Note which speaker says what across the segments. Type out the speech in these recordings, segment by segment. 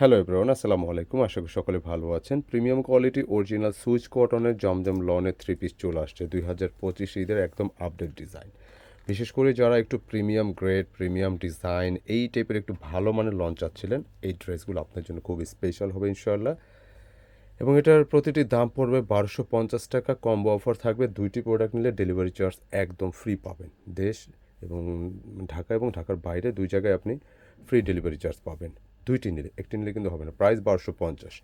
Speaker 1: Hello everyone আসসালামু আলাইকুম আশা করি সকলে ভালো আছেন। প্রিমিয়াম কোয়ালিটি অরিজিনাল সুইচ কটনের জমজম লনের থ্রি পিস চলে আসছে দুই হাজার পঁচিশ ঈদের একদম আপডেট ডিজাইন বিশেষ করে যারা একটু প্রিমিয়াম গ্রেড প্রিমিয়াম ডিজাইন এই টাইপের একটু ভালো মানের লঞ্চ চাচ্ছিলেন, এই ড্রেসগুলো আপনার জন্য খুব স্পেশাল হবে ইনশাল্লাহ এবং এটার প্রতিটি দাম পড়বে বারোশো পঞ্চাশ টাকা কম্বো অফার থাকবে, দুইটি প্রোডাক্ট নিলে ডেলিভারি চার্জ একদম ফ্রি পাবেন। দেশ এবং ঢাকা এবং ঢাকার বাইরে দুই জায়গায় আপনি ফ্রি ডেলিভারি চার্জ পাবেন। দুইটি নিলে, একটি নিলে কিন্তু হবে না প্রাইস বারোশো পঞ্চাশ।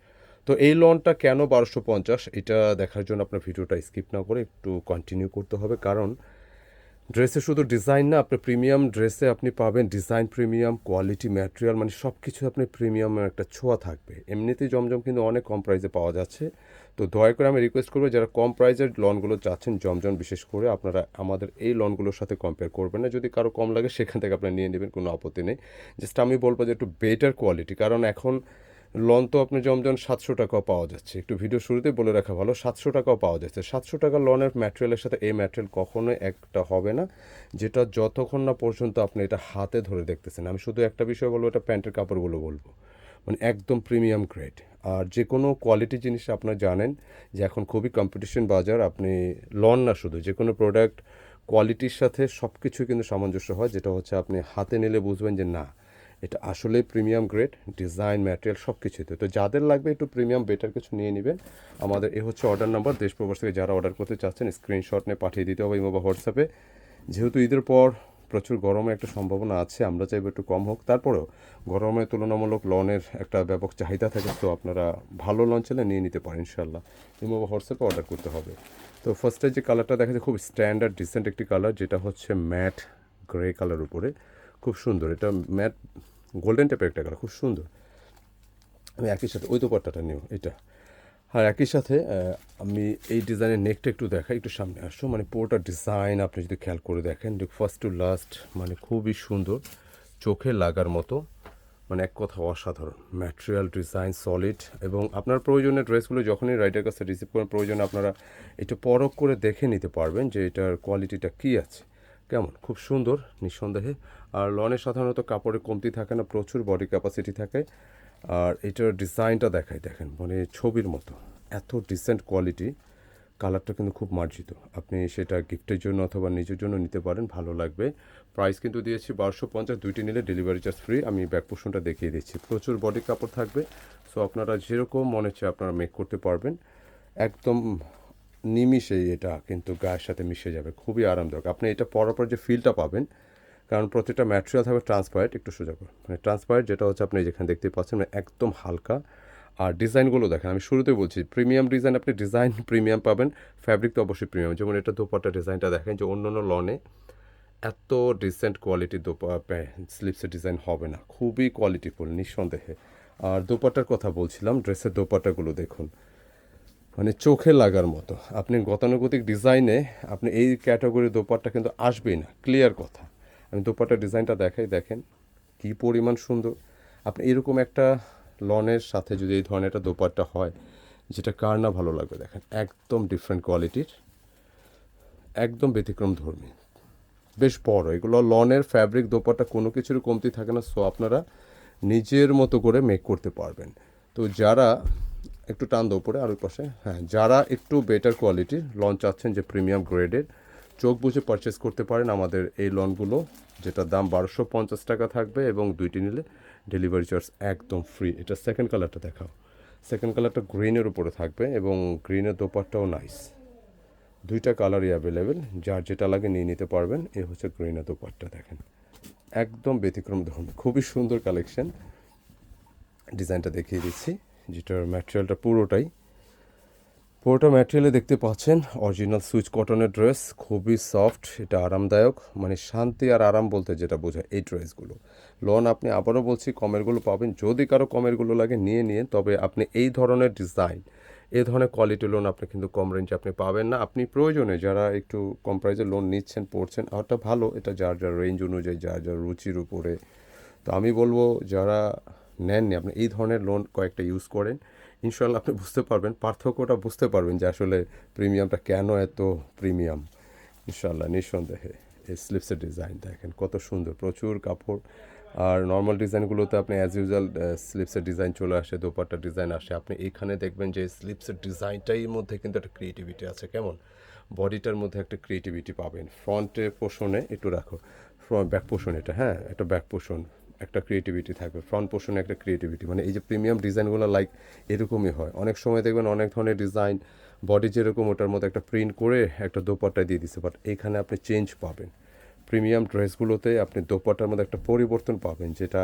Speaker 1: তো এই লোনটা কেন বারোশো পঞ্চাশ? এটা দেখার জন্য আপনার ভিডিওটা স্কিপ না করে একটু কন্টিনিউ করতে হবে, কারণ ড্রেসে শুধু ডিজাইন না, আপনি প্রিমিয়াম ড্রেসে আপনি পাবেন ডিজাইন প্রিমিয়াম কোয়ালিটি ম্যাটেরিয়াল মানে সব কিছু আপনি প্রিমিয়ামের একটা ছোঁয়া থাকবে। এমনিতেই জমজম কিন্তু অনেক কম প্রাইসে পাওয়া যাচ্ছে। তো দয়া করে আমি রিকোয়েস্ট করব, যারা কম প্রাইসের লনগুলো চাচ্ছেন, জমজম বিশেষ করে আপনারা আমাদের এই লনগুলোর সাথে কম্পেয়ার করবেন না। যদি কারও কম লাগে, সেখান থেকে আপনারা নিয়ে নেবেন, কোনো আপত্তি নেই। জাস্ট আমি বলব যে একটু বেটার কোয়ালিটি কারণ এখন লন তো আপনি জমজম সাতশো টাকাও পাওয়া যাচ্ছে। একটু ভিডিও শুরুতেই বলে রাখা ভালো, সাতশো টাকাও পাওয়া যাচ্ছে। সাতশো টাকা লনের ম্যাটেরিয়ালের সাথে এই ম্যাটেরিয়াল কখনোই একটা হবে না, যেটা যতক্ষণ না পর্যন্ত আপনি এটা হাতে ধরে দেখতেছেন। আমি শুধু একটা বিষয় বলব, এটা প্যান্টের কাপড়গুলো বলব। মানে একদম প্রিমিয়াম গ্রেড। আর যে কোনো কোয়ালিটি জিনিস আপনারা জানেন যে এখন খুবই কম্পিটিশন বাজার, আপনি লন না শুধু, যে কোনো প্রোডাক্ট কোয়ালিটির সাথে সব কিছু কিন্তু সামঞ্জস্য হয়, যেটা হচ্ছে আপনি হাতে নিলে বুঝবেন যে না এটা আসলে প্রিমিয়াম গ্রেড ডিজাইন ম্যাটেরিয়াল সব কিছুতে তো যাদের লাগবে একটু প্রিমিয়াম বেটার কিছু নিয়ে নেবেন। আমাদের এ হচ্ছে অর্ডার নাম্বার দেশ প্রবাস থেকে যারা অর্ডার করতে চাচ্ছেন স্ক্রিনশট নিয়ে পাঠিয়ে দিতে হবে ইমো বা হোয়াটসঅ্যাপে যেহেতু ঈদের পর প্রচুর গরমে একটা সম্ভাবনা আছে, আমরা চাইব একটু কম হোক। তারপরেও গরমে তুলনামূলক লনের একটা ব্যাপক চাহিদা থাকে, তো আপনারা ভালো লন চাইলে নিয়ে নিতে পারেন ইনশাল্লাহ ইমো বা হোয়াটসঅ্যাপে অর্ডার করতে হবে। তো ফার্স্টে যে কালারটা দেখা যায় খুব স্ট্যান্ডার্ড ডিসেন্ট একটি কালার যেটা হচ্ছে ম্যাট গ্রে কালার উপরে। খুব সুন্দর, এটা ম্যাট গোল্ডেন টাইপের একটা কালার, খুব সুন্দর। আমি একই সাথে, ওই দোপাট্টাটা নিও এটা। আর একই সাথে আমি এই ডিজাইনের নেকটা একটু দেখাই, একটু সামনে আসো। মানে পুরোটা ডিজাইন আপনি যদি খেয়াল করে দেখেন ফার্স্ট টু লাস্ট মানে খুবই সুন্দর, চোখে লাগার মতো মানে এক কথা অসাধারণ। ম্যাটেরিয়াল ডিজাইন সলিড এবং আপনার প্রয়োজনীয় ড্রেসগুলো যখনই রাইডার কাছে রিসিভ করেন, প্রয়োজনে আপনারা একটু পরখ করে দেখে নিতে পারবেন যে এটার কোয়ালিটিটা কী আছে। কেমন? খুব সুন্দর, নিঃসন্দেহে। আর লনে সাধারণত কাপড়ে কমতি থাকে না, প্রচুর বডি ক্যাপাসিটি থাকে। আর এটার ডিজাইনটা দেখাই, দেখেন মানে ছবির মতো। এত ডিসেন্ট কোয়ালিটি কালারটা কিন্তু খুব মার্জিত। আপনি সেটা গিফটের জন্য অথবা নিজের জন্য নিতে পারেন, ভালো লাগবে। প্রাইস কিন্তু দিয়েছি বারোশো পঞ্চাশ, দুইটি নিলে ডেলিভারি চার্জ ফ্রি আমি ব্যাক পোর্শনটা দেখিয়ে দিচ্ছি। প্রচুর বডি কাপড় থাকবে। সো আপনারা যেরকম মনে হচ্ছে আপনারা মেক করতে পারবেন। একদম নিমিষেই এটা কিন্তু গায়ের সাথে মিশে যাবে। খুবই আরামদায়ক। আপনি এটা পরার পর যে ফিলটা পাবেন, কারণ প্রতিটা ম্যাটেরিয়াল থাকবে ট্রান্সপারেন্ট একটু সোজা করে। মানে ট্রান্সপারেন্ট যেটা হচ্ছে আপনি যেখানে দেখতে পাচ্ছেন মানে একদম হালকা। আর ডিজাইনগুলো দেখেন, আমি শুরুতে বলছি প্রিমিয়াম ডিজাইন আপনি ডিজাইন প্রিমিয়াম পাবেন ফ্যাব্রিক তো অবশ্যই প্রিমিয়াম যেমন এটা দোপাট্টা ডিজাইনটা দেখেন যে অন্য অন্য লনে এত ডিসেন্ট কোয়ালিটির দোপা স্লিপসের ডিজাইন হবে না। খুবই কোয়ালিটিফুল নিঃসন্দেহে। আর দোপাট্টার কথা বলছিলাম ড্রেসের দোপাট্টাগুলো দেখুন। মানে চোখে লাগার মতো। আপনি গতানুগতিক ডিজাইনে আপনি এই ক্যাটাগরির দোপাট্টা কিন্তু আসবেই না। ক্লিয়ার কথা। আমি দোপাট্টার ডিজাইনটা দেখাই, দেখেন। কী পরিমাণ সুন্দর। আপনি এরকম একটা লনের সাথে যদি এই ধরনের একটা দোপাট্টা হয়, যেটা কার না ভালো লাগবে, দেখেন। একদম ডিফারেন্ট কোয়ালিটির একদম ব্যতিক্রম ধর্মী। বেশ বড়। এগুলো লনের ফ্যাব্রিক দোপাট্টা কোনো কিছুর কমতি থাকে না। সো আপনারা নিজের মতো করে মেক করতে পারবেন। তো যারা একটু টান দেবো পরে আর ওই পাশে। হ্যাঁ যারা একটু বেটার কোয়ালিটির লন চাচ্ছেন যে প্রিমিয়াম গ্রেডের চোখ বুঝে পারচেস করতে পারেন আমাদের এই লনগুলো যেটার দাম বারোশো পঞ্চাশ টাকা থাকবে এবং দুইটি নিলে ডেলিভারি চার্জ একদম ফ্রি এটা সেকেন্ড কালারটা দেখাও। সেকেন্ড কালারটা গ্রিনের উপরে থাকবে এবং গ্রিনের দোপারটাও নাইস দুইটা কালারই অ্যাভেলেবেল যার যেটা লাগে নিয়ে নিতে পারবেন। এ হচ্ছে গ্রিনের দোপারটা দেখেন। একদম ব্যতিক্রম ধরনের খুবই সুন্দর কালেকশন ডিজাইনটা দেখিয়ে দিচ্ছি। যেটার ম্যাটেরিয়ালটা পুরোটাই। পুরোটা ম্যাটেরিয়ালে দেখতে পাচ্ছেন অরিজিনাল সুইচ কটনের ড্রেস খুবই সফট এটা আরামদায়ক মানে শান্তি আর আরাম বলতে যেটা বোঝায় এই ড্রেসগুলো লোন, আপনি আবারও বলছি কমেরগুলো পাবেন। যদি কারও কমেরগুলো লাগে, নিয়ে নিয়ে, তবে আপনি এই ধরনের ডিজাইন এই ধরনের কোয়ালিটি লোন আপনি কিন্তু কম রেঞ্জে আপনি পাবেন না। আপনি প্রয়োজনে যারা একটু কম প্রাইজে লোন নিচ্ছেন, পড়ছেন, আরটা ভালো, এটা যার যার রেঞ্জ অনুযায়ী, যার যার রুচির উপরে। তো আমি বলব, যারা নেননি। আপনি এই ধরনের লোন কয়েকটা ইউজ করেন। ইনশাল্লাহ আপনি বুঝতে পারবেন, পার্থক্যটা বুঝতে পারবেন যে আসলে প্রিমিয়ামটা কেন এত প্রিমিয়াম ইনশাল্লাহ নিঃসন্দেহে এই স্লিপসের ডিজাইন দেখেন, কত সুন্দর, প্রচুর কাপড়। আর নর্মাল ডিজাইনগুলোতে আপনি অ্যাজ ইউজুয়াল স্লিপসের ডিজাইন চলে আসে, দোপাট্টার ডিজাইন আসে। আপনি এখানে দেখবেন যে স্লিপসের ডিজাইনটাই মধ্যে কিন্তু একটা ক্রিয়েটিভিটি আছে। কেমন? বডিটার মধ্যে একটা ক্রিয়েটিভিটি পাবেন। ফ্রন্টে পোষণে, একটু রাখো ফ্রন্ট ব্যাক পোষণ এটা হ্যাঁ একটা ব্যাক পোষণ। একটা ক্রিয়েটিভিটি থাকবে ফ্রন্ট পোর্শনে একটা ক্রিয়েটিভিটি মানে এই যে প্রিমিয়াম ডিজাইনগুলো লাইক এরকমই হয়। অনেক সময় দেখবেন অনেক ধরনের ডিজাইন বডি যেরকম, ওটার মধ্যে একটা প্রিন্ট করে একটা দোপাট্টায় দিয়ে দিচ্ছে বাট এখানে আপনি চেঞ্জ পাবেন। প্রিমিয়াম ড্রেসগুলোতে আপনি দোপাট্টার মধ্যে একটা পরিবর্তন পাবেন, যেটা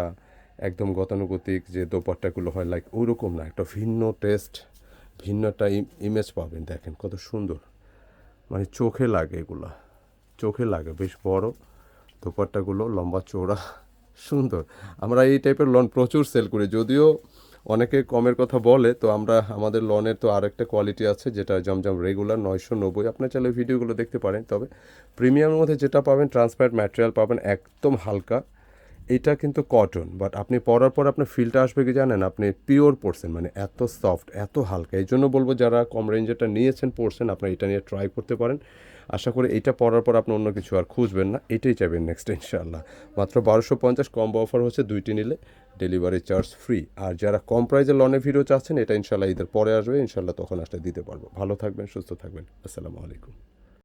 Speaker 1: একদম গতানুগতিক যে দোপাট্টাগুলো হয় লাইক ওরকম না। একটা ভিন্ন টেস্ট ভিন্ন একটা ইমেজ পাবেন। দেখেন কত সুন্দর। মানে চোখে লাগে এগুলা। চোখে লাগে। বেশ বড় দোপাট্টাগুলো, লম্বা চওড়া। সুন্দর। আমরা এই টাইপের লন প্রচুর সেল করি। যদিও অনেকে কমের কথা বলে, তো আমরা, আমাদের লনের তো আর একটা কোয়ালিটি আছে, যেটা জমজম রেগুলার নয়শো নব্বই। আপনার চাইলে ভিডিওগুলো দেখতে পারেন। তবে প্রিমিয়ামের মধ্যে যেটা পাবেন ট্রান্সপারেন্ট ম্যাটেরিয়াল পাবেন, একদম হালকা। এটা কিন্তু কটন বাট আপনি পরার পর আপনার ফিলটা আসবে কি জানেন? আপনি পিওর পরছেন মানে এত সফট এত হালকা। এই জন্য বলব, যারা কম রেঞ্জেরটা নিয়েছেন পরছেন আপনারা এটা নিয়ে ট্রাই করতে পারেন। আশা করি এটা পড়ার পর আপনি অন্য কিছু আর খুঁজবেন না, এটাই চাইবেন নেক্সট ইনশাআল্লাহ। মাত্র বারোশো পঞ্চাশ, কম্বো অফার হচ্ছে দুইটি নিলে ডেলিভারি চার্জ ফ্রি আর যারা কম প্রাইজে লনে ভিডিও চাচ্ছেন, এটা ইনশাল্লাহ ঈদের পরে আসবে ইনশাল্লাহ তখন আসলে দিতে পারব। ভালো থাকবেন, সুস্থ থাকবেন। আসসালামু আলাইকুম।